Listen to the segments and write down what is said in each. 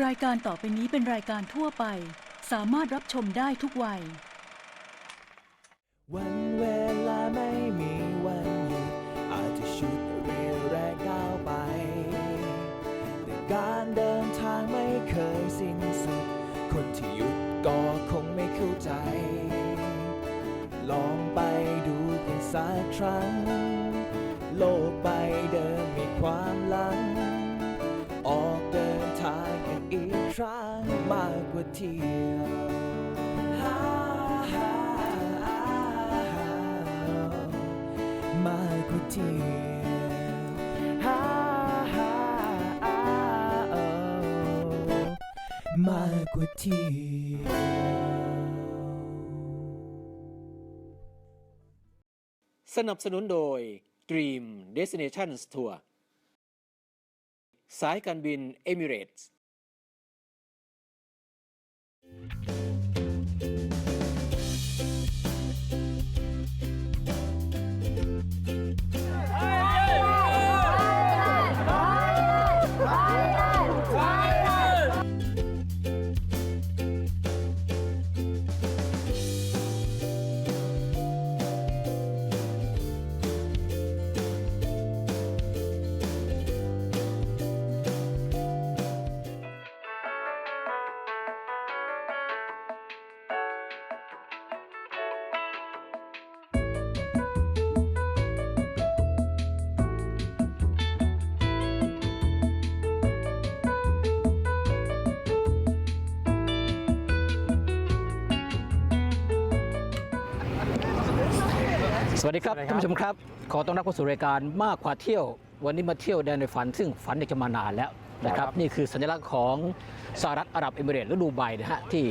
รายการต่อไปนี้เป็นรายการทั่วไป สามารถรับชมได้ทุกวัย วันเวลาไม่มีวันหยุดอาจจะชุดเรียวแรงก้าวไป แต่การเดินทางไม่เคยสิ้นสุด คนที่หยุดก็คงไม่เข้าใจ ลองไปดูกันสักครั้ง ว่าเที่ยวมากกว่าเที่ยวมากกว่าเที่ยวสนับสนุนโดย Dream Destinations Tour สายการบิน Emirates ส วัสดีครับท่านผู้ชมครับ ขอต้อนรับเข้าสู่รายการมากกว่าเที่ยว วันนี้มาเที่ยวแดนในฝัน ซึ่งฝันอยากจะมานานแล้วนะครับ นี่คือสัญลักษณ์ของสหรัฐอาหรับเอมิเรตส์หรือดูไบนะฮะที่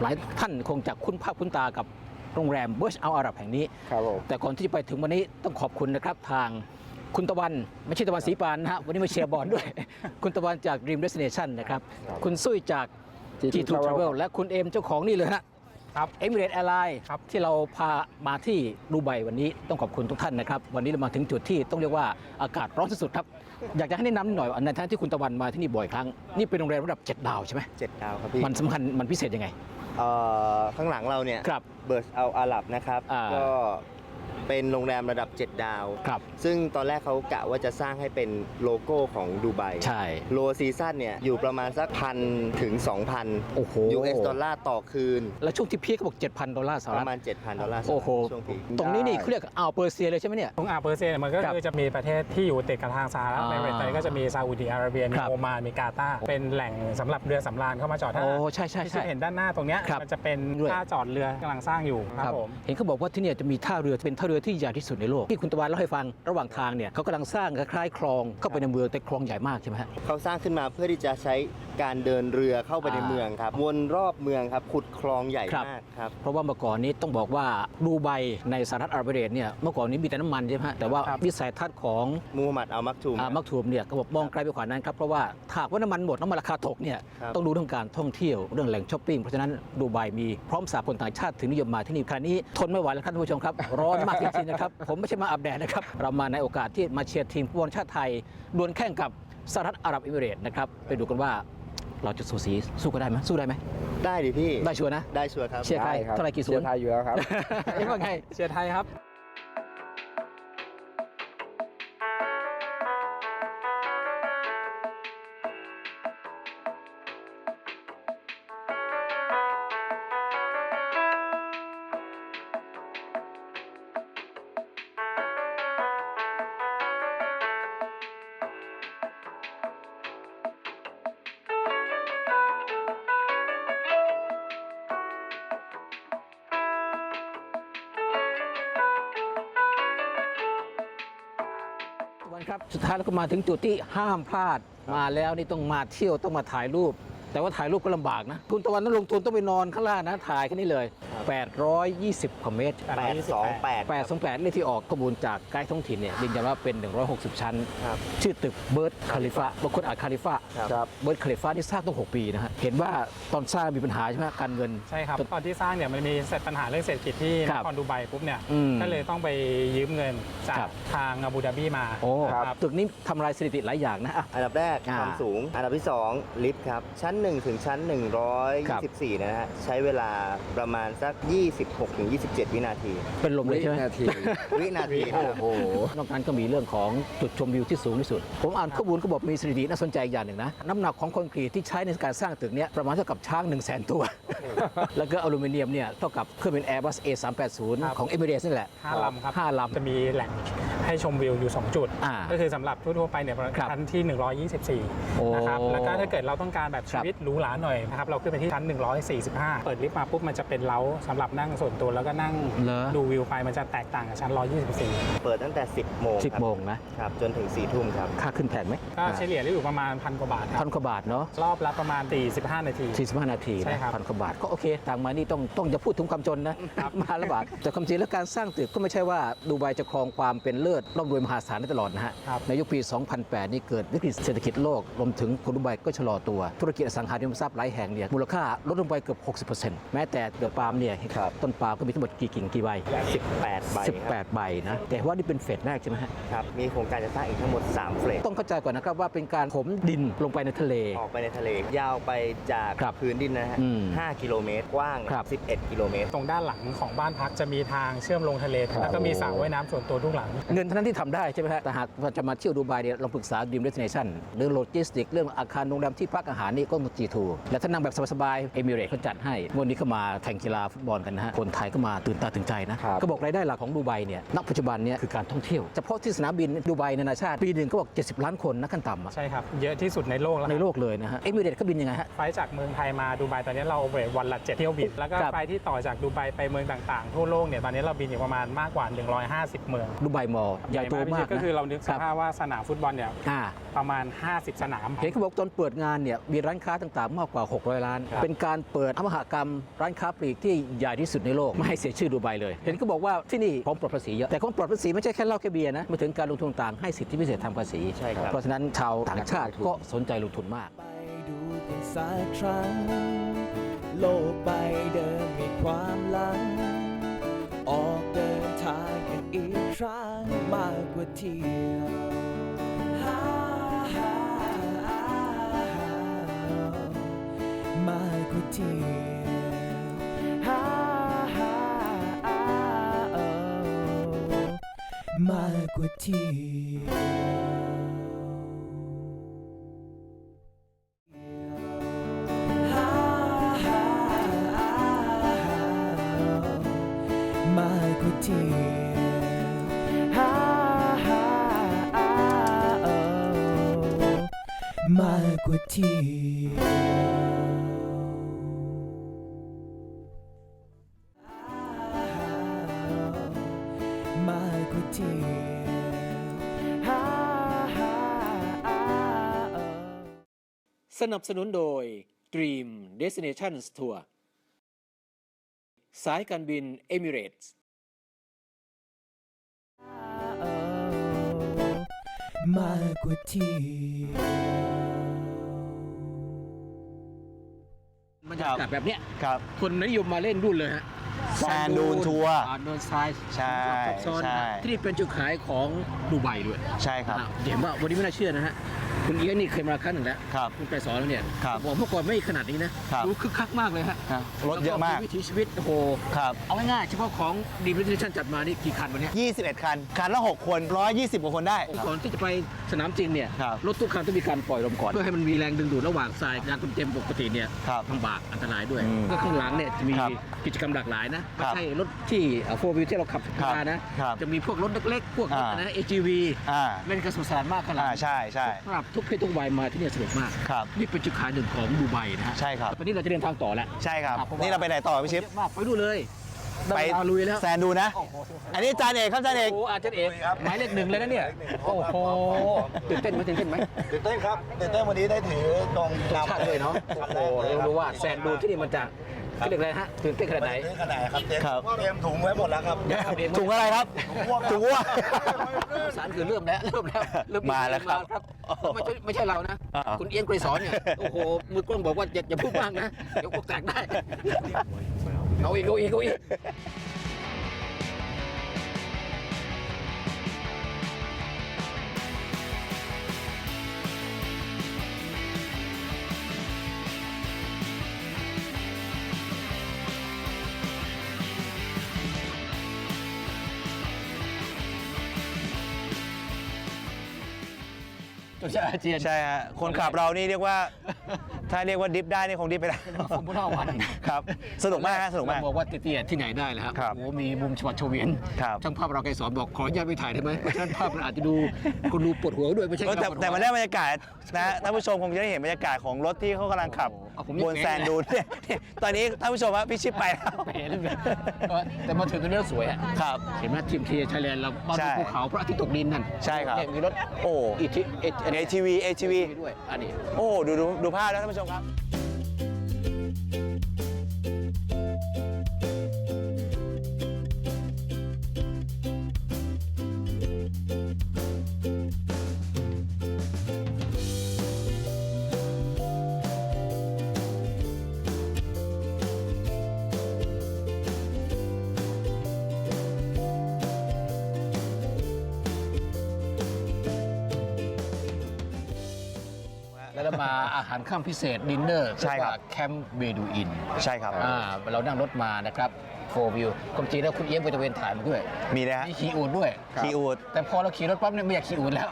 หลายท่านคงจะคุ้นภาพคุ้นตากับโรงแรมเบิร์ชเอาอาหรับแห่งนี้ครับผมแต่ก่อนที่จะไปถึงวันนี้ต้องขอบคุณนะครับทางคุณตะวันไม่ใช่ตะวันสีปานนะฮะวันนี้มาเชียร์บอลด้วย คุณตะวันจาก Dream Destination นะครับครับคุณซุยจาก G2 G2 Travel และคุณเอมเจ้าของนี่เลยฮะ ครับเอมิเรตแอร์ไลน์ที่เราพามาที่ดูไบวันนี้ต้องขอบคุณทุกท่านนะครับ วันนี้เรามาถึงจุดที่ต้องเรียกว่าอากาศร้อนสุดๆครับ อยากจะให้แนะนำนิดหน่อยในฐานะที่คุณตะวันมาที่นี่บ่อยครั้ง นี่เป็นโรงแรมระดับ 7 ดาวใช่ไหมเจ็ดดาวครับพี่มันสำคัญมันพิเศษยังไง เอ่อข้างหลังเราเนี่ยครับ เบิร์สเอาอาหรับนะครับอ่า ก็ เป็นโรงแรมระดับ 7 ดาว ครับ ซึ่งตอนแรกเขากะว่าจะสร้างให้เป็นโลโก้ของดูไบใช่ โลซีซั่นเนี่ยอยู่ประมาณสักพันถึง 2,000 โอ้โห US ดอลลาร์ต่อคืน แล้วช่วงที่พีคเขาบอก 7,000 ดอลลาร์สหปรัฐระมาณ 7,000 ดอลลาร์สหโอ้รัฐโห ช่วงพีค ตรงนี้นี่เขาเรียกอ่าวเปอร์เซียเลยใช่ไหมเนี่ย ตรงอ่าวเปอร์เซียเนี่ยมันก็ครับคือจะมีประเทศที่อยู่ติดกับทางสหรัฐอ่าในประเทศก็จะมีซาอุดิอาระเบียมีครับ โอมานมีกาตาร์เป็นแหล่งสำหรับเรือสำราญเข้ามาจอดท่าโอ้ใช่ใช่ที่ใช่ เห็นด้านหน้าตรงเนี้ยครับมันจะเป็นด้วย ท่าจอดเรือกำลังสร้างอยู่ครับผม เห็นเขาบอกว่าที่เนี่ยจะมีท่าเรือเป็นท่าเรือที่ใหญ่ที่สุดในโลกที่คุณตะวันเล่าให้ฟังระหว่างทางเนี่ยเขากำลังสร้างคล้ายๆคลองเข้าไปในเมืองแต่คลองใหญ่มากใช่ไหมฮะ เขาสร้างขึ้นมาเพื่อที่จะใช้การเดินเรือเข้าไปในอ่าเมืองครับ วนรอบเมืองครับขุดคลองใหญ่ครับ มากครับ เพราะว่าเมื่อก่อนนี้ต้องบอกว่าดูไบในสหรัฐอาหรับเอมิเรตส์เนี่ยเมื่อก่อนนี้มีแต่น้ำมันใช่ไหมฮะแต่ว่าครับ วิสัยทัศน์ของมูฮัมหมัดอัลมักทูม อ่ามักทูมเนี่ยก็บอกมองไกลไปกว่านั้นครับเพราะว่าถ้าหากว่าน้ำมันหมดน้ำมันราคาตกเนี่ยครับ ต้องดูเรื่องการท่องเที่ยวเรื่องแหล่งช้อปปิ้งเพราะฉะนั้นดูไบมีพร้อมสาคนต่างชาติถึงนิยมมาที่นี่คราวนี้ทนไม่ไหวแล้วครับท่านผู้ชมครับร้อนมากจริงๆนะครับ ผมไม่ใช่มาอาบแดดนะครับ เรามาในโอกาสที่มาเชียร์ทีมฟุตบอลชาติไทยดวลแข่งกับสหรัฐอาหรับเอมิเรตส์นะครับ ไปดูกันว่าเราจะสู้สีสู้กันได้ไหมสู้ได้ไหมได้ดิพี่ ได้ชัวร์นะ ได้ชัวร์ครับเชียร์ใครได้ครับเท่าไหร่กี่ศูนย์ เชียร์ไทยอยู่แล้วครับเอ๊ะว่าไง เชียร์ไทยครับ ครับ สุดท้ายเราก็มาถึงจุดที่ห้ามพลาดมาแล้วนี่ต้องมาเที่ยวต้องมาถ่ายรูป แต่ว่าถ่ายรูปก็ลำบากนะ คุณตะวันต้องลงทุนต้องไปนอนข้างล่างนะ ถ่ายแค่นี้เลย 820กว่าเมตร แปดสองแปด 828เลขที่ออกข้อมูลจากไกด์ท้องถิ่นเนี่ยยืนยันว่าเป็น 160 ชั้น ครับชื่อตึกเบิร์ดคาลิฟะบางคนอ่านคาลิฟะครับ เบิร์ดคาลิฟะที่สร้างต้อง 6 ปีนะฮะ เห็นว่าตอนสร้างมีปัญหาใช่ไหมการเงิน ใช่ครับ ตอนที่สร้างเนี่ยมันมีเสร็จปัญหาเรื่องเศรษฐกิจที่คนรับครดูไบปุ๊บเนี่ยอืมก็เลยต้องไปยืมเงินจาครักบทางอาบูดาบีมาโอ้ครับ ตึกนี้ทำลายสถิติหลายอย่างนะอะ อันดับแรกอ่า ความสูง อันดับที่ 2 ลิฟต์ครับ ชั้น1 ถึงชั้นครับ124 นะฮะ ใช้เวลาประมาณสัก 26 ถึง 27 วินาที เป็นลมเลยใช่ไหมวินาที วินาทีครับ โอ้โห นอกนั้นก็มีเรื่องของจุดชมวิวที่สูงที่สุด ผมอ่านข้อมูลก็บอกมีสถิติน่าสนใจอย่างหนึ่งนะ น้ำหนักของคอนกรีตที่ใช้ในการสร้างตึกเนี้ยประมาณเท่ากับช้าง 1 0 0 0 0แสนตัว แล้วก็อลูมิเนียมเนี่ยเท่ากับเครื่องบิน Airbus A380 ครับของ Emirates นี่แหละห้าลำครับห้าลำ จะมีแหล่งให้ชมวิวอยู่ 2 จุด อ่าก็คือสำหรับทั่วๆไปเนี่ยครับชั้นที่โอ้124 นะครับ แล้วก็ถ้าเกิดเราต้องการแบบครัชีบวิตหรูหราหน่อยนะครับเราขึ้นไปที่ชั้น 145 เปิดลิฟต์มาปุ๊บมันจะเป็นเล้าสำหรับนั่งส่วนตัวแล้วก็นั่งเหรอ ดูวิวไปมันจะแตกต่างกับชั้น 124 เปิดตั้งแต่ 10 โมงสิบครับโมงนะ ครับ จนถึง 4 ทุ่มครับ ค่าขึ้นแผนไหมก็เฉลี่ยได้อยู่ประมาณพันกว่าบาทคพัรันบกว่าบาทเนาะรอบละประมาณ45นาที 45 นาทีใช่นะครับพันกว่าบาทก็โอเคต่างมานี่ต้องต้องจะพูดถึงความจนนะ มาละบาทแต่ความจริงแล้วการสร้างตึกก็ไม่ใช่ว่าดูไบจะครองความเป็นเลิศร่ำรวยมหาศาลได้ตลอดนะฮะ ครับ ในยุคปี 2008 นี่เกิดวิกฤตเศรษฐกิจโลกรวมถึงคนดูไบก็ชะลอตัว ธุรกิจอสังหาริมทรัพย์หลายแห่งเนี่ยมูลค่าลดลงไปเกือบ 60%แม้แต่เดือปาล์มเนี่ยครับต้นปาล์มก็มีทั้งหมดกี่กิ่งกี่ใบ 18 ใบครับ18 ใบนะแต่ว่านี่เป็นเฟสแรกใช่ไหมฮะครับมีโครงการจะสร้างอีกทั้งหมด 3 เฟสต้องเข้าใจก่อนนะครับว่าเป็นการถมดินลงไปในทะเล ออกไปในทะเล ยาวไปจากครับพื้นดินนะฮะอืม5กิโลเมตรกว้างครับ11 กิโลเมตร ตรงด้านหลังของบ้านพักจะมีทางเชื่อมลงทะเล แล้วก็มีสระว่ายน้ำส่วนตัวทุกหลัง เงินเท่านั้นที่ทำได้ใช่ไหมฮะแต่หากว่าจะมาเที่ยวดูไบเนี่ยเราปรึกษา Dream Destination เรื่องโลจิสติกเรื่องอาคารโรงแรมที่พักอาหารนี่ก็จีทูและถ้านั่งแบบสบายๆเอมิเรตเขาจัดให้วันนี้ก็มาแข่งกีฬาฟุตบอลกันนะฮะคนไทยก็มาตื่นตาตื่นใจนะครับก็บอกรายได้หลักของดูไบเนี่ยณปัจจุบันเนี่ยคือการท่องเที่ยวเฉพาะที่สนามบินดูไบนานาชาติปีหนึ่งก็บอก 70 ล้านคนนะขั้นต่ำอะใช่ครับเยอะที่สุดในโลกแล้วในโลกเลยนะฮะเอมิเรตเขาบินยังไงฮะไฟล์จากเมืองไทยมาดูไบตอนนี้เราเบรวันละ7เที่ยวบินแล้วก็ครับไฟล์ที่ต่อจากดูไบไปเมืองต่างๆทั่วโลกเนี่ยตอนนี้เราบินอยู่ประมาณมากกว่า 150 เมืองดูไบมอลล์ใหญ่โตมากก็นะคือเรานึกสครับภาพว่าสนามฟุตบอลเนี่ยอ่าประมาณ 50 สนามเห็นเขาบอกตอนเปิดงานเนี่ยมีร้านค้าต่างๆ มากกว่า 600ร้านครับเป็นการเปิดอมหกรรม ร้านค้าปลีกที่ใหญ่ที่สุดในโลก ไม่ให้เสียชื่อดูไบเลย เห็นเขาบอกว่าที่นี่ของปลอดภาษีเยอะ แต่ของปลอดภาษีไม่ใช่แค่เหล้าแค่เบียร์นะมาถึงการลงทุนต่างให้สิทธิพิเศษทางภาษี ใช่ครับ เพราะฉะนั้นชาวต่างชาติก็สนใจลงทุนมาก ไปดูกันสักครั้ง โลกใบเดิมมีความหลัง ออกเดินทางกันอีกครั้งมากกว่าเที่ยวากกว่าเที่ยวฮ่า สนับสนุนโดย Dream Destinations Tour สายการบิน Emirates มากกว่าที่บรรยากาศแบบเนี้ยครับ คนนิยมมาเล่นรุ่นเลยฮะ แซนดูนทัวร์ อ่าโดนทรายใช่ซับซ้อนใช่ที่นี่เป็นจุดขายของดูไบด้วยใช่ครับอะเห็นว่าวันนี้ไม่น่าเชื่อนะฮะคุณเอี้ยงนี่เคยมาครั้งหนึ่งแล้วครับคุณไปสอนแล้วเนี่ยครับบอกเมื่อก่อนไม่ขนาดนี้นะครับ ดูคึกคักมากเลยฮะฮะรถเยอะมาก แล้ววิถีชีวิตโอ้โหครับ เอาง่ายๆเฉพาะของดีมิทิชันจัดมานี่กี่คันวันเนี้ย21 คัน คันละ 6 คน 120 กว่าคนได้ ก่อนที่จะไปสนามจริงเนี่ยครับ รถทุกคันต้องมีการปล่อยลมก่อนเพื่อให้มันมีแรงดึงดูดระหว่างทรายงานคุณเต็มปกติเนี่ย ครับ ลำบากอันตรายด้วยอืมก็ข้างหลังเนี่ยจะมีครับกิจกรรมหลากหลายนะครัไม่บใช่รถที่โฟวิวที่เราขับธรรมดานะ ครับจะมีพวกรถเล็กๆ พวกรถอ่านนะ AGV อ่าเล่นกันสนุกสนานมากขนาดอ่าใช่ใช่สำหรับทุกเพศทุกวัยมาที่เนี่ยสนุกมาก ครับ นี่เป็นจุดขายหนึ่งของดูไบนะฮะใช่ครับ วันนี้เราจะเดินทางต่อแล้ว ใช่ครับ ครับเพราะว่านี่เราไปไหนต่อพี่ชิป เยอะมากไปดูเลย ไปด้เวลาลุยแล้วแซนดูนะ อันนี้จานเอกครับจานเอก โอ้อาจารย์เอกหมายเลขหนึ่งเลยนะเนี่ย โอ้โหตื่นเต้นไหมตื่นเต้นไหมตื่นเต้นครับตื่นเต้นวันนี้ได้ถือตรงชาติเลยเนาะโอ้โหเรารู้ว่าแซนดูที่นี่มันจะเขาเรียกอะไรฮะตื่นเต้นขนาดไหนนี้ขนาดไหนครับเตรียมครับเตรียมถุงไว้หมดแล้วครับถุงอะไรครับถุงวัวสารคือเริ่มแล้วเริ่มแล้วเริ่มาแล้วครับไม่ใช่ไม่ใช่เรานะอ่าคุณเอียงไกรสอนเนี่ยโอ้โหมือกล้องบอกว่าอย่าอย่าพูดมากนะเดี๋ยวอกแตกได้ เอาอีกเอาอีกเอาอีกจนะใช่ฮะคนขับเรานี่เรียกว่า ถ้าเรียกว่าดิฟได้นี่คงดิฟไปได้ฟอร์มูล่าวันครับ สนุกมากฮะสนุกมากเรบอกว่าเตี้ยๆที่ไหนได้แล้วครับครับโอ้โหมีมุมฉวัดเฉวียนครับ ช่างภาพเราเคยสอนบอกขออนุญาตไปถ่ายได้ไหมเพราะฉะนั้นภาพมันอาจจะดูคนดูปวดหัวด้วยไม่ใช่เออแต่เราปวดหัวแต่มันได้บรรยากาศนะท่านผู้ชมคงจะได้เห็นบรรยากาศของรถที่เขากำลังขับ โอ้โหเอาผมบนยังแซนดูนเนี่ยเนี่ยตอนนี้ท่านผู้ชมว่าพี่ชิปไปแล้วแหมเลยแต่มาถึงตรงนี้แล้วสวยอะครับ เห็นไหมทีมเทียชายแลนด์เราบ้านใช่ภูเขาพระอาทิตย์ตกดินนั่นใช่ครับ เนี่ยมีรถโอ้อีทีเอ ATV ATV ด้วยอันนี้ โอ้ ดูดูดูภาพแล้วท่านผู้ชมครับ มาอาหารข้ามพิเศษดินเนอร์ใช่ครับ แคมป์เบดูอินใช่ครับ อ่าเรานั่งรถมานะครับโฟวิวความจริงแล้วคุณเอี้ยมไปตะเวนถ่ายมาด้วยมีนะฮะมีขี่อูดด้วยขี่อูฐแต่พอเราขี่รถปั๊บเนี่ยไม่อยากขี่อูดแล้ว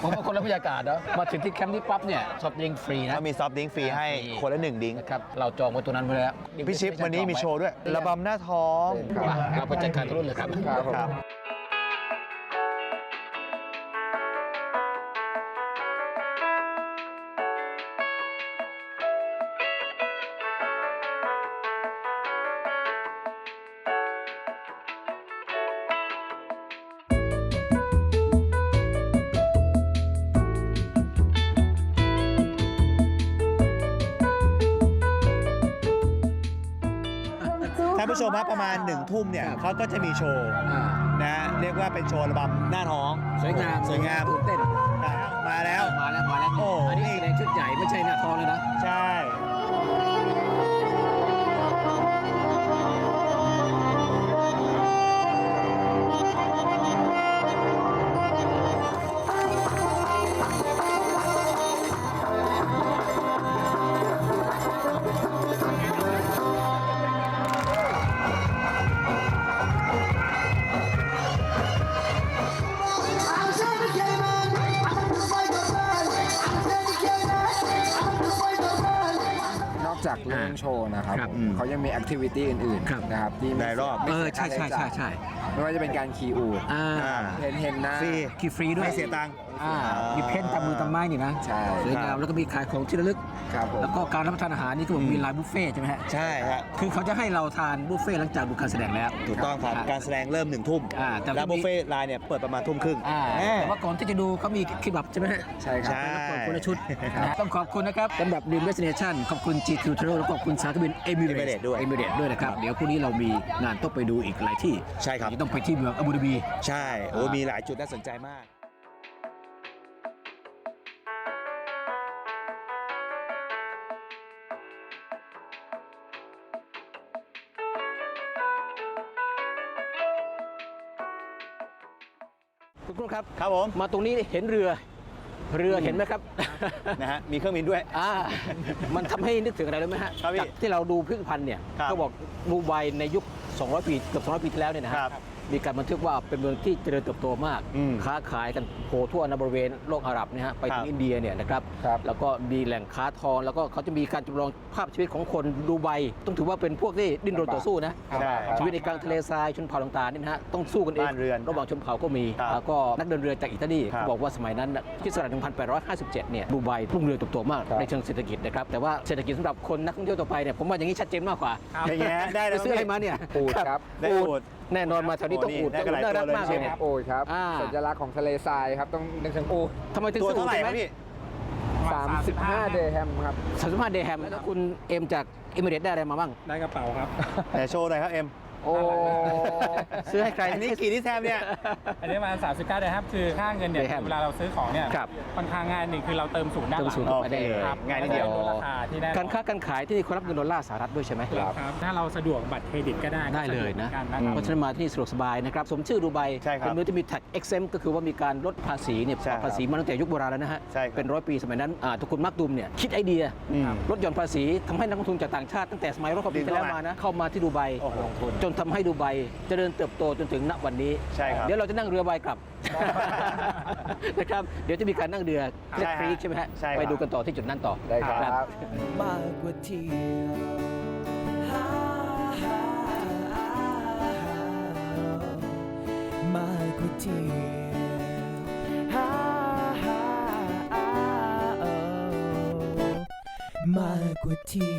ผมเป็นคนละบรรยากาศเนาะมาถึงที่แคมป์นี้ปั๊บเนี่ยซอฟต์ดริงก์ฟรีนะแล้วมีซอฟต์ดริงก์ฟรีให้ฟรี คนละหนึ่งดริงก์นะครับ เราจองไว้ตัวนั้นไว้แล้วพี่ชิปวันนี้มีโชว์ด้วยระบำหน้าท้องมาเราไปจัดการทุกรุ่นเลยครับ ครับ ผู้ชมครับประมาณหนึ่งทุ่มเนี่ยครับเขาก็จะมีโชว์อ่า นะเรียกว่าเป็นโชว์ระบำหน้าท้องสวยงามสวยงามตื่นเต้นมาแล้ว มาแล้วมาแล้วโอ้ อันนี้แสดงชุดใหญ่ไม่ใช่หน้าทองเลยนะ ใช่ จากเรื่องโชว์นะครับครับผมเขายังมีแอคทิวิตี้อื่นครับ ๆนะครับที่ในรอบ ไม่เออสียใช่ค่าใช่ใช้ใช่จ่ายใช่ไม่ว่าจะเป็นการขี่อูดอ่าอ่า เห็นเห็นหน้า ฟรี ขี่ฟรีด้วยไม่เสียตังค์ อ่ามีเพ้นท์ตามมือตามไม้นี่นะใช่ สวยงามแล้วก็มีขายของที่ระลึก ครับผม แล้วก็การรับประทานอาหารนี่ก็บอกมีไลน์บุฟเฟ่ต์ใช่ไหมฮะใช่ฮะคือเขาจะให้เราทานบุฟเฟ่ต์หลังจากดูการแสดงแล้ว ถูกต้องครับ การแสดงเริ่มหนึ่งทุ่มอ่าแต่แล้วก็มีบุฟเฟ่ต์ไลน์เนี่ยเปิดประมาณทุ่มครึ่งอ่าแน่แต่ว่าก่อนที่จะดูเขามีคลิปแบบใช่ไหมฮะใช่ครับใช่ก่อนคนละชุดนะฮะต้องขอบคุณนะครับสำหรับ Dream Destination ขอบคุณ GQ Travel แล้วก็ขอบคุณสายการบินเอมิเร Emirates ด้วยเอมิเรตด้วยนะครับ เดี๋ยวพรุ่งนี้เรามีงานต้องไปดูอีกหลายที่ใช่ครับจะต้องไปที่เมืองอาบูดาบี ใช่ โอ้มีหลายจุดน่าสนใจมาก คุณครูครับ ครับผม มาตรงนี้เห็นเรือ เรือเห็นไหมครับ นะฮะ มีเครื่องบินด้วย อ่า มันทำให้นึกถึงอะไรรู้ไหมฮะครับพี่จากที่เราดูพิพิธภัณฑ์เนี่ยครับเขาบอกดูไบในยุค 200 ปีเกือบ200 ปีที่แล้วเนี่ยนะฮะครับ มีการบันทึกว่าเป็นเมืองที่เจริญเติบโตมาก อืมค้าขายกันโผล่ทั่วในบริเวณโลกอาหรับเนี่ยฮะไปครัถึบงอินเดียเนี่ยนะครับครับแล้วก็มีแหล่งค้าทอง แล้วก็เขาจะมีการจำลองภาพชีวิตของคนดูไบต้องถือว่าเป็นพวกที่ดิ้นรนต่อสู้นะใช่ชีวิตในกลางทะเลทรายชนเผ่าต่างๆนี่นะฮะต้องสู้กันเองบ้านเรือนระหว่างชนเผ่าก็มีครับแล้วก็นักเดินเรือจากอิตาลีครับ เขาบอกว่าสมัยนั้นน่ะคริสตศักราช1857เนี่ยดูไบรุ่งเรืองเติบโตมากครับ ในเชิงเศรษฐกิจนะครับแต่ว่าเศรษฐกิจสำหรับคนนักท่องเที่ยวต่อไปเนี่ยผมว่าอย่างนี้ชัดเจนมากกว่า อย่างเงี้ยได้ไปแล้วซื้ออะไรมาเนี่ยอูฐครับได้อูฐ แน่นอนมาแถวนี้ต้องโอ้อูนี่ดได้ต้องกันหลายน่ารักตัวเลยมากใช่เลยไหมเนี่ย โอ้ยครับอ่า สัญลักษณ์ของทะเลทรายครับต้องนึกถึงอูดทำไมถึงตัวซื้ออูเท่าดไหร่ใช่ไหมครับพี่35เดย์แฮมครับ สามสิบห้าเดย์แฮมแล้วคุณเอ็มจากเอมิเรตได้อะไรมาบ้าง ได้กระเป๋าครับไหนโชว์หน่อยครับเอ็ม โอ้ซื้อให้ใครอันนี้กี่ที่แซมเนี่ย อันนี้ประมาณ39เดครับ คือค่าเงินเนี่ยเดย์แฮมเวลาเราซื้อของเนี่ยครับค่อนข้างง่ายหนึ่งคือเราเติมศูนย์ด้านเติหมลังศูนย์เข้าไปได้โอเคครับง่ายนิดเดียวแล้ก็ราคาที่แน่นอนการค้าการขายที่นี่เขารับเงินดอลลาร์สหรัฐด้วยใช่ไหมครับถ้าเราสะดวกบัตรเครดิตก็ได้ได้เลยนะก็สดวกหมือกันะคอืรับมเพราะฉะนั้นมาที่นี่สะดวกสบายนะครับ สมชื่อดูไบใช่ครับเป็นเมืองที่มี tax exempt ก็คือว่ามีการลดภาษีเนี่ยใช่ครับภาษีมาตั้งแต่ยุคโบราณแล้วนะฮะใช่ครับเป็นร้อยปีสมัยนั้นอ่าทุกคนมักดุมเนี่ยคิดไอเดียอืมลดหย่อนภาษีทำให้นักลงทุนจากต่างชาติตั้งแต่สมัยร้อยกว่าปีที่แล้วมานะเข้ามาที่ดูไบโอ้โหจนทำให้ดูไบเจริญเติบโตจนถึงณวันนี้ใช่ครับเดี๋ยวเราจะนั่งเรือใบกลับนะครับเดี๋ยวจะมีการนั่งเรือเรียกใช่ฮะฟรีกใช่ไหมฮะใช่ครับไปดูกันต่อที่จุดนั้นต่อได้ครับมากกว่าเที่ยวฮ่าฮ่าฮ่าฮ่ามากกว่าเที่ยวฮ่าฮ่าฮ่าโอ้มากกว่าเที่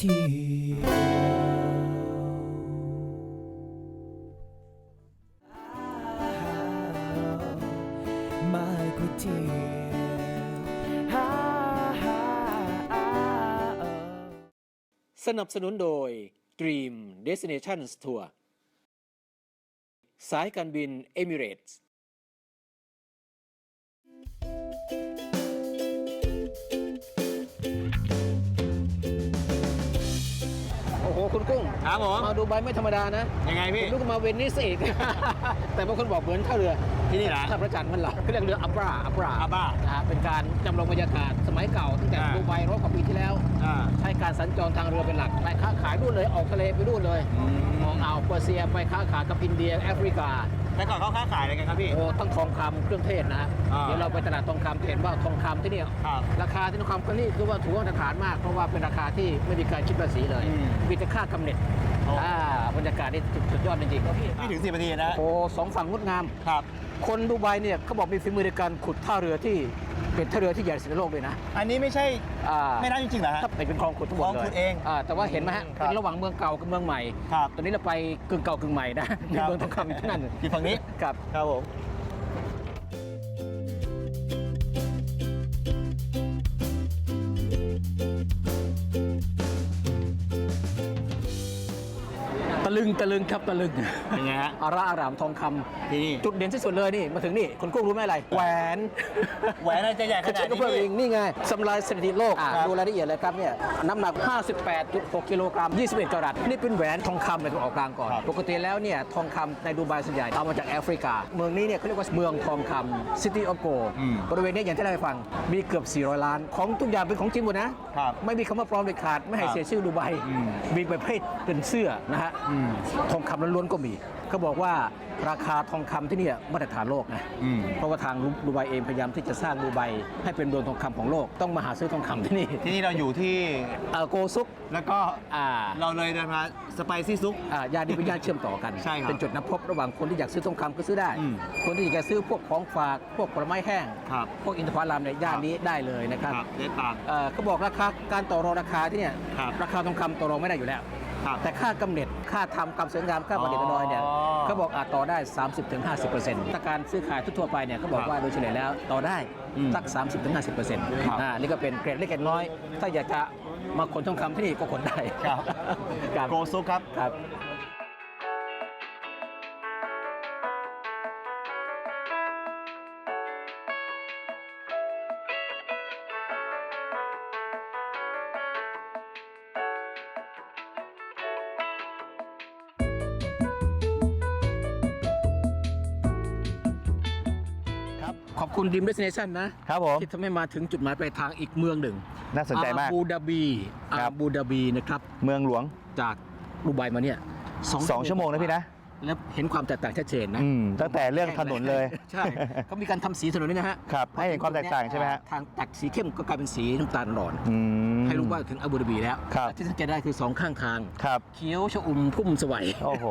ทีมากกว่าเที่ยวฮ่าฮ่าฮ่าโอ้สนับสนุนโดย Dream Destinations Tour สายการบิน Emirates โคุณกุ้งครับผม มาดูไบไม่ธรรมดานะยังไงผพี่มนึกว่ามาเวนิสอีก แต่บางคนบอกเหมือนท่าเรือที่นี่นะท่าพระจันทร์มันหลักเขาเรียกเรืออับราอับรา Abra นะฮะเป็นการจำลองบรรยากาศสมัยเก่าตั้งแต่อ่า ดูไบร้อยกว่าปีที่แล้ว อ่า ใช้การสัญจรทางเรือเป็นหลักไปค้าขายนู่นเลยออกทะเลไปนู่นเลยอืมมองอ่าวเปอร์เซียไปค้าขายกับอินเดียแอฟริกา แต่ก่อนเขาค้าขายอะไรกันครับพี่ โอ้ทั้งทองคำเครื่องเทศนะฮะอ่าเดี๋ยวเราไปตลาดทองคำจะเห็นว่าทองคำที่เนี่ยครับราคาที่ทองคำก็นี่คือว่าถือว่ามาตรฐานมากเพราะว่าเป็นราคาที่ไม่มีการคิดภาษีเลยอืมมีแต่ค่ากำเนิดโอ้ อ่าบรรยากาศนี่สุดยอดจริงๆไม่ถึงสิบนาทีนะโอ้สองฝั่งงดงาม ครับ คนดูไบเนี่ยเขาบอกมีฝีมือในการขุดท่าเรือที่ เป็นท่าเรือที่ใหญ่ที่สุดในโลกเลยนะอันนี้ไม่ใช่อ่าไม่น่าจริงๆเหรอฮะ ถ้าเป็นคลองขุดทั้งหมดคลองเลยขุดเองาแต่ว่าเห็นไหมฮะครับเป็นระหว่างเมืองเก่ากับเมืองใหม่ ครับตอนนี้เราไปกึ่งเก่ากึ่งใหม่นะมีครับเมืองทองคำอยู่ที่นั่นอยู่ฝั่งนี้ ครับ ครับผม ลึงตะลึงครับตะลึงเป็นไงฮะอาระอารามทองคำที่นี่ จุดเด่นที่สุดเลยนี่มาถึงนี่คุณกุ้งรู้ไหมอะไรแหวนแหวนอะไรจะใหญ่ขนาดนี้เช็คก็เพิ่มเองนี่ไงสำลายสถิติโลกอะครับดูรายละเอียดเลยครับเนี่ยน้ำหนัก 58.6 กิโลกรัม 21 กรัตนี่เป็นแหวนทองคำในตัวออกกลางก่อน ครับ ปกติแล้วเนี่ยทองคำในดูไบส่วนใหญ่เอามาจากแอฟริกา เมืองนี้เนี่ยเขาเรียกว่าเมืองทองคำ City of Gold อืมบริเวณนี้อย่างที่เราให้ฟังมีเกือบ 400 ล้าน ของทุกอย่างเป็นของจริงหมดนะครับไม่มีคำว่าปลอมเด็ดขาดไม่ให้ครับเสียชื่อดูไบอืมมีประเภทเป็นเสื้อนะฮะอืมทองคำล้วนๆก็มีเขาบอกว่าราคาทองคำที่เนี่ยมาตรฐานโลกนะอืมเพราะว่าทางดูไบเองพยายามที่จะสร้างดูไบให้เป็นเมืองทองคำของโลกต้องมาหาซื้อทองคำที่นี่ ที่นี่เราอยู่ที่เอ่อโกซุกแล้วก็อ่าเราเลยเดินมาสไปซี่ซุกอ่ายาดีเป็นยาเชื่อมต่อกันใช่ครับเป็นจุดนัดพบระหว่างคนที่อยากซื้อทองคำก็ซื้อได้อืมคนที่อยากจะซื้อพวกของฝากพวกผลไม้แห้งครับพวกอินทผลัมเนี่ยย่านนี้ได้เลยนะครับครับได้ตังค์เอ่อเขาบอกราคาการต่อรองราคาที่เนี่ยครับราคาทองคำต่อรองไม่ได้อยู่แล้ว ครับแต่ค่ากำเนิดค่าทำกำสวยงามค่าประดิษฐ์ประดอยเนี่ยอ๋อเขาบอกอาจต่อได้ 30-50%ถ้าการซื้อขายทั่วๆไปเนี่ยเขาบอกครับว่าโดยเฉลี่ยแล้วต่อได้อืมสัก 30-50%ครับอ่านี่ก็เป็นเกรดเล็กเกรดน้อย ถ้าอยากจะมาขนทองคำที่นี่ก็ขนได้ครับ ครับ โกซุกครับ ครับครับ ขอบคุณ Dream Destination นะครับผม ที่ทำให้มาถึงจุดหมายปลายทางอีกเมืองหนึ่งน่าสนใจมากอาบูดาบีครัอาบบูดาบีนะครับ เมืองหลวงจากดูไบมาเนี่ยสองชั่วโมงนะพี่นะ แล้วเห็นความแตกต่างชัดเจนนะอืมตั้งแต่เรื่องถนนเลย ใช่เขามีการทำสีถนนนี่นะฮะครับให้เห็นความแตกต่างใช่ไหมฮะ ทางตัดสีเข้มก็กลายเป็นสีน้ำตาลอ่อน อืม ให้รู้ว่าถึงอาบูดาบีแล้ว ครับ ที่สังเกตได้คือสองข้างทาง ครับ เขียวชอุ่มพุ่มสวัยโอ้โห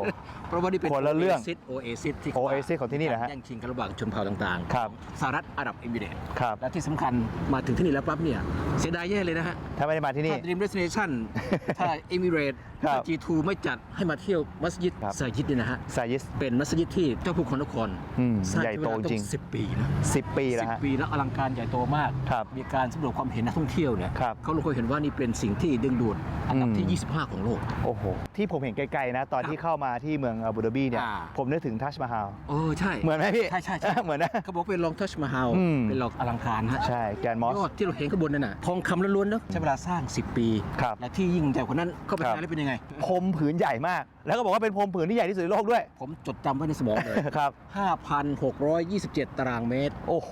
เพราะว่านี่เป็นคนละเรื่องซิตโอเอซิสที่โอเอซิสของที่นี่เหรอฮะ แย่งชิงกันระหว่างชนเผ่าต่างๆครับสหรัฐอาหรับเอมิเรตส์ครับ และที่สำคัญมาถึงที่นี่แล้วปั๊บเนี่ยเสียดายแย่เลยนะฮะ ถ้าไม่ได้มาที่นี่ ถ้า Dream Destination ถ้าเอมิเรตครับถ้า G2 ไม่จัดให้มาเที่ยวมัสยิดครับ ไซยิดเนี่ยนะฮะซายิส เป็นมัสยิดที่เจ้าผู้คนนครอืมสร้างใหญ่โตช้เวลาจริง สิบปีนะ10 ปีแล้วสิบฮะ ปีแล้วอลังการใหญ่โตมาก ครับมีการสำรวจความเห็นนักท่องเที่ยวเนี่ยครับเขาลงความเห็นว่านี่เป็นสิ่งที่ดึงดูดอันดับที่อืม25 ของโลก โอ้โห ที่ผมเห็นไกลๆนะ ตอนที่เข้ามาที่เมืองอาบูดาบีเนี่ย อ่า ผมนึกถึงทัชมาฮาลโอ้ใช่เหมือนไหมพี่ใช่ใช่ใช่ เหมือนนะ เขาบอกเป็นรองทัชมาฮาลอืม เป็นรองอลังการฮะ ใช่แกรนด์มอส ยอดที่เราเห็นข้างบนนั่นน่ะทองคำล้วนๆเนอะใช้เวลาสร้าง 10 ปี ครับและที่ยิ่งใหญ่กว่านั้นเข้าไปครับทานแล้วเป็นยังไงพรมผืนใหญ่มาก แล้วก็บอกว่าเป็นพรมผืนที่ใหญ่ที่สุดในโลกด้วย ผมจดจำไว้ในสมองเลยครับ 5,627 ตารางเมตร โอ้โห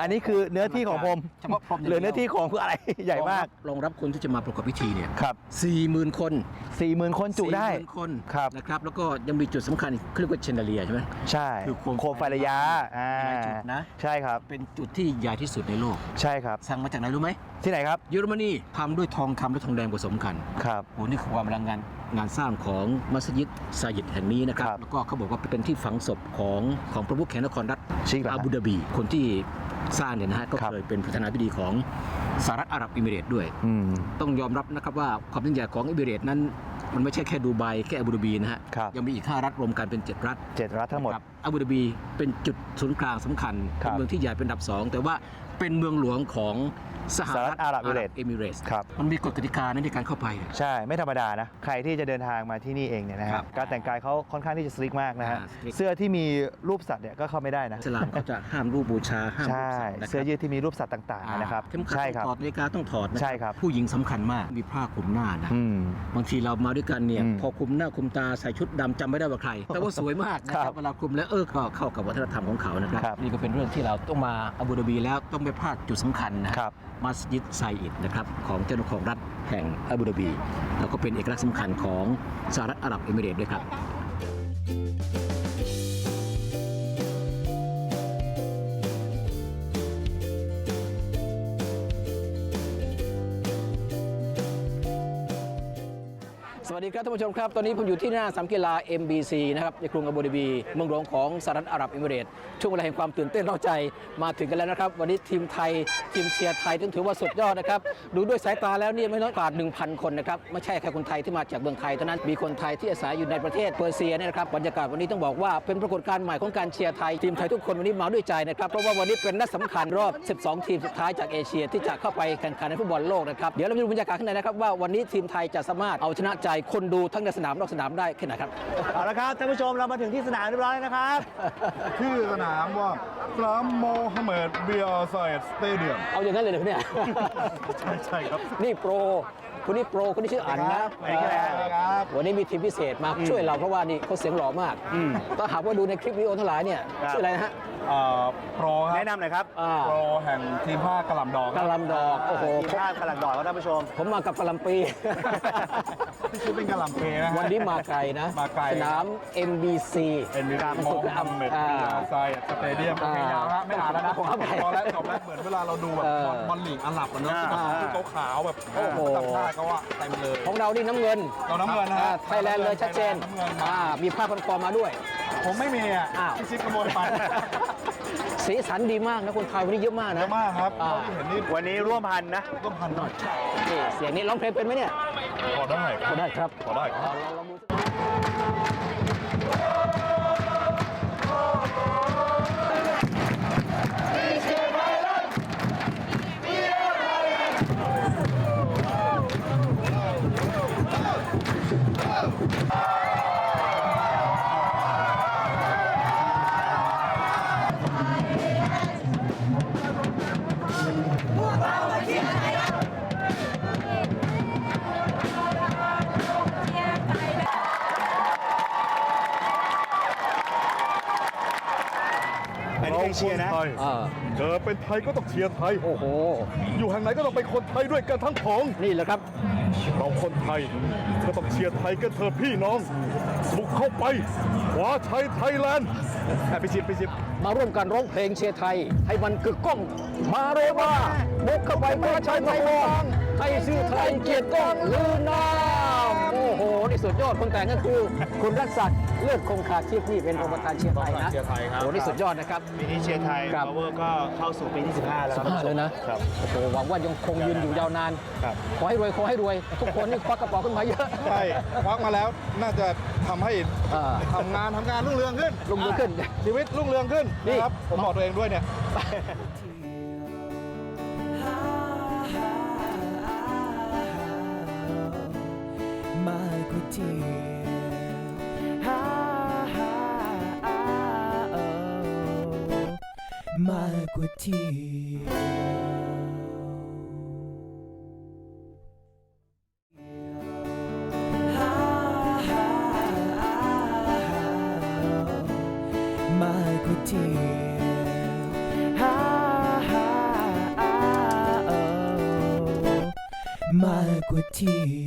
อันนี้คือเนื้อที่ของพรมเฉพาะพรมย่างเหลือเนื้อที่ของคืออะไร ใหญ่มากรองรับคนที่จะมาประกอบพิธีเนี่ยครับ40,000 คนสี่หมื่นคนจุได้ 40,000คนครับ นะครับ แล้วก็ยังมีจุดสำคัญเขาเรียกว่าเชนเดเลียใช่ไหม ใช่คือโคมโคมไฟระยะอ่าหลายจุดนะ ใช่ครับ เป็นจุดที่ใหญ่ที่สุดในโลก ใช่ครับ สั่งมาจากไหนรู้ไหม ที่ไหนครับเยอรมนีทำด้วยทองคำและทองแดงผสมกันครับ โหนี่คือความอลังการงานสร้างของมัสยิดซายิดแห่งนี้นะครับครับแล้วก็เขาบอกว่าเป็นที่ฝังศพของของประมุขแห่งนครรัฐชิคเหรอฮะอาบูดาบี คนที่สร้างเนี่ยนะฮะก็ครับ เคยเป็นประธานาธิบดีของสหรัฐอาหรับเอมิเรตส์ด้วย อืมต้องยอมรับนะครับว่าความยิ่งใหญ่ของเอมิเรตส์นั้น มันไม่ใช่แค่ดูไบแค่อาบูดาบีนะฮะครับยังมีอีก 5 รัฐรวมกันเป็น 7 รัฐเจ็ดรัฐทั้งหมด ครับอาบูดาบีเป็นจุดศูนย์กลางสำคัญครัเป็นบเมืองที่ใหญ่เป็นอันดับ 2 แต่ว่าเป็นเมืองหลวงของสหสหรัรัฐฐอาหรับเอมิเรตส์เอมิเรตส์ครับ มันมีกฎกติกาในการเข้าไป ใช่ไม่ธรรมดานะ ใครที่จะเดินทางมาที่นี่เองเนี่ยนะคครัรับบการแต่งกายเขาค่อนข้างที่จะสตริกมากนะฮะอ่า strict เสื้อที่มีรูปสัตว์เนี่ยก็เข้าไม่ได้นะ อิสลามเขาจะห้ามรูปบูชาห้ามรูใช่ปสัตว์นะคเสื้อรับยืดที่มีรูปสัตว์ต่างๆนะครับเข้มขัดใช่ต้คอรับงถอดนาฬิกาต้องถอดนะใช่ครับ ผู้หญิงสำคัญมากมีผ้าคลุมหน้านะ อืม บางทีเรามาด้วยกันเนี่ยอืมพอคลุมหน้าคลุมตาใส่ชุดดำจำไม่ได้ว่าใคร แต่ว่าสวยมากนะคครัรับบเวลาคลุมแล้วเออก็เข้ากับวัฒนธรรมของเขานะครับครับ นี่ก็เป็นเรื่องที่เราต้องมาอาบูดาบีแล้วต้องไปพลาดจุดสำคัญนะฮะครับมัสยิดไซอิดนะครับของเจ้าหน้าของรัฐแห่งอาบูดาบี แล้วก็เป็นเอกลักษณ์สำคัญของสหรัฐอาหรับเอมิเรตส์ด้วยครับ ครับท่านผู้ชมครับ ตอนนี้ผมอยู่ที่หน้าสนามกีฬา MBC นะครับในกรุงอาบูดาบีเมืองหลวงของสหรัฐอาหรับเอมิเรตช่วงเวลาแห่งความตื่นเต้นเร้าใจมาถึงกันแล้วนะครับ วันนี้ทีมไทยทีมเชียร์ไทยต้องถือว่าสุดยอดนะครับ ดูด้วยสายตาแล้วเนี่ยไม่น้อยกว่า1,000 คนนะครับ ไม่ใช่แค่คนไทยที่มาจากเมืองไทยเท่านั้นมีคนไทยที่อาศัยอยู่ในประเทศเปอร์เซียเนี่ยนะครับบรรยากาศวันนี้ต้องบอกว่าเป็นปรากฏการณ์ใหม่ของการเชียร์ไทยทีมไทยทุกคนวันนี้มาด้วยใจนะครับเพราะว่าวันนี้เป็นนัดสำคัญรอบ 12 ทีมสุดท้ายจากเอเชียที่จะเข้าไปแข่งขันในฟุตบอลโลกนะครับเดี๋ยวเราไปดูบรรยากาศข้างในนะครับว่าวันนี้ทีมไทยจะสามารถเอาชนะใจคนดูทั้งในสนามนอกสนามได้แค่ไหนครับ เอาละครับท่านผู้ชมเรามาถึงที่สนามเรียบร้อยแล้วนะครับ ชื่อสนามว่าสนามโมฮัมเหม็ดเบียร์ไซด์สเตเดียมเอาอย่างนั้นเลยเหรอเนี่ย ใช่ใช่ครับ นี่โปร คนนี้โปรคนนี้ชื่ออันนะสวัสดีครับสวัสดีครับ วันนี้มีทีมพิเศษมาช่วยเราเพราะว่านี่เขาเสียงหล่อมากถ้าหากว่าดูในคลิปวิดีโอทั้งหลายเนี่ยครับชื่ออะไรนะฮะโปรครับแนะนำหน่อยครับอ่าโปรแห่งทีมผ้ากระหลำดอกกะหลำดอกโอ้โหทีมภาพกำลังดอกครับท่านผู้ชม ผมมากับกะหลำปี ที่ชื่อเป็นกระหลำเพนะฮะ วันนี้มาไกลนะ มาไกล สนาม MBC เป็นการโมฮัมเหม็ดอ่าเบียร์ไซด์สเตเดียมโอเคยาวฮะไม่อ่านแล้วนะผมเข้าใจพอแล้วจบแล้วเหมือนเวลาเราดูแบบเออบอลบอลลีกอาหรับอะเนอะที่แบบอ่าชุดขาวๆแบบโอ้โห ต่างชาติเขาอะเต็มเลยของเรานี่น้ำเงินเราน้ำเงินนะฮะไทยแลนด์เลยชัดเจนน้ำเงินอ่ามีผ้าพันคอมาด้วย ผมไม่มีอะอ้าว พี่ชิปขโมยไปสีสันดีมากนะคนไทยวันนี้เยอะมากเยนะ อะมากครับอ่าเท่าที่เห็นนี่วันนี้ร่วมพันนะก็พันหน่อยนี่เสียงนี้ร้องเพลงเป็นไหมเนี่ยพอได้ครับได้ครับ พอได้ครับอันนี้เพลง เชียร์นะไทยอ่า เกิดเป็นไทยก็ต้องเชียร์ไทย โอ้โห อยู่แห่งไหนก็ต้องเป็นคนไทยด้วยกันทั้งของ นี่แหละครับ เราคนไทยก็ต้องเชียร์ไทยกันเถอะพี่น้อง บุกเข้าไปคว้าชัยไทยแลนด์ไปชิบไปชิบมาร่วมกันร้องเพลงเชียร์ไทย ให้มันกึกก้อง มาเรว่าบุกเข้าไปคว้าชัยไทยแลนด์ให้ชื่อไทยเกียรติก้องลือน้ำโอ้โหนี่นี่ สุดยอดคนแต่งก็คือ คุณรักศักดิ์เลือดคงคาชีพนี่เป็นรองประธานเชียร์ไทยนะเชียร์ไทยครับ โอ้นี่สุดยอดนะครับ ปีนี้เชียร์ไทยครับ พาวเวอร์ก็เข้าสู่ปีที่ 15 แล้วคสรับบายเลยนะ ครับ โอ้โหหวังว่ายังคงยืนอยู่ยาวนาน ครับ ขอให้รวยขอให้รวย ทุกคนนี่ควักกระเป๋าขึ้นมาเยอะ ใช่ควักมาแล้วน่าจะทำให้อ่าทำงานทำงานรุ่งเรืองขึ้นรุ่งเรืองขึ้นชีวิตรุ่งเรืองขึ้นนี่ นะครับผมบอกตัวเองด้วยเนี่ยมากกว่าเที่ย